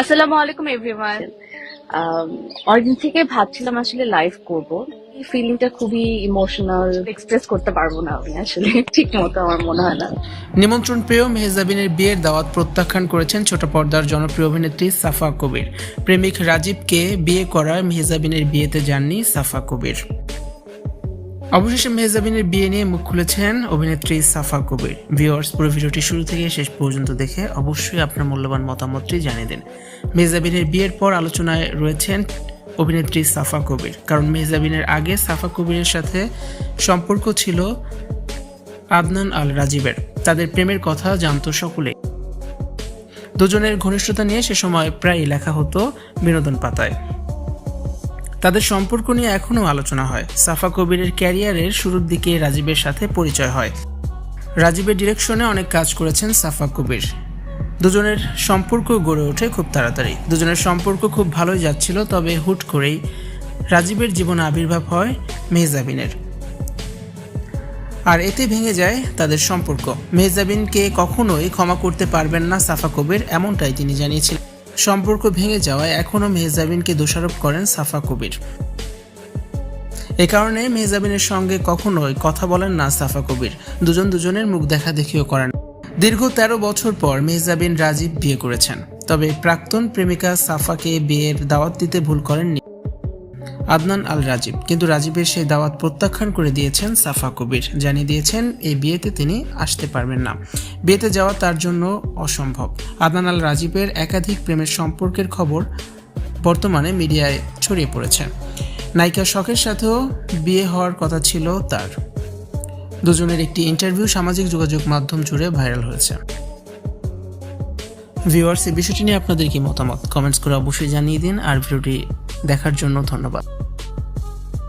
আসসালামু আলাইকুম এভরিওয়ান অনেকদিন থেকে ভাবছিলাম আসলে লাইভ করব। এই ফিলিংটা খুবই ইমোশনাল এক্সপ্রেস করতে পারব না আমি আসলে। ঠিক মতো আমার মনে হয় না। নিমন্ত্রণ পেয়েও মেহজাবিনের বিয়ের দাওয়াত প্রত্যাখ্যান করেছেন ছোট পর্দার জনপ্রিয় অভিনেত্রী সাফা কবির। প্রেমিক রাজীবকে বিয়ে করায় মেহজাবিনের বিয়েতে যাননি সাফা কবির। অবশেষে মেহজাবিনের বিয়ে নিয়ে মুখ খুলেছেন অভিনেত্রী সাফা কবির। ভিউয়ার্স পুরো ভিডিওটি শুরু থেকে শেষ পর্যন্ত দেখে অবশ্যই আপনার মূল্যবান মতামতটি জানিয়ে দিন। মেহজাবিনের বিয়ের পর আলোচনায় রয়েছেন অভিনেত্রী সাফা কবির। কারণ মেহজাবিনের আগে সাফা কবিরের সাথে সম্পর্ক ছিল আদনান আল রাজীবের। তাদের প্রেমের কথা জানত সকলে দুজনের ঘনিষ্ঠতা নিয়ে সে সময় প্রায় লেখা হতো বিনোদন পাতায়। তাদের সম্পর্ক নিয়ে এখনও আলোচনা হয়। সাফা কবিরের ক্যারিয়ারের শুরুর দিকে রাজীবের সাথে পরিচয় হয়। রাজীবের ডিরেকশনে অনেক কাজ করেছেন সাফা কবির। দুজনের সম্পর্ক গড়ে ওঠে খুব তাড়াতাড়ি। দুজনের সম্পর্ক খুব ভালোই যাচ্ছিল, তবে হুট করেই রাজীবের জীবনে আবির্ভাব হয় মেহজাবিনের। আর এতে ভেঙে যায় তাদের সম্পর্ক। মেহজাবিনকে কখনোই ক্ষমা করতে পারবেন না সাফা কবির, এমনটাই তিনি জানিয়েছিলেন। সম্পর্ক ভেঙে যাওয়ায় এখনও মেহজাবিনকে দোষারোপ করেন সাফা কবির। এ কারণে মেহজাবিনের সঙ্গে কখনোই কথা বলেন না সাফা কবির। দুজন দুজনের মুখ দেখা দেখিও করেন। দীর্ঘ তেরো বছর পর মেহজাবিন রাজীব বিয়ে করেছেন। তবে প্রাক্তন প্রেমিকা সাফাকে বিয়ের দাওয়াত দিতে ভুল করেননি। আদনান আল রাজীব। কিন্তু রাজীবের সেই দাওয়াত প্রত্যাখ্যান করে দিয়েছেন সাফা কবির। জানিয়ে দিয়েছেন, এই বিয়েতে তিনি আসতে পারবেন না। বিয়েতে যাওয়া তার জন্য অসম্ভব। আদনান আল রাজীবের একাধিক প্রেমের সম্পর্কের খবর বর্তমানে মিডিয়ায় ছড়িয়ে পড়েছে। নায়িকা শখের সাথেও বিয়ে হওয়ার কথা ছিল তার। দুজনের একটি ইন্টারভিউ সামাজিক যোগাযোগ মাধ্যম জুড়ে ভাইরাল হয়েছে। ভিউয়ার্স, এই বিষয়টি নিয়ে আপনাদের কি মতামত? কমেন্টস করে অবশ্যই জানিয়ে দিন, আর ভিডিওটি দেখার জন্য ধন্যবাদ।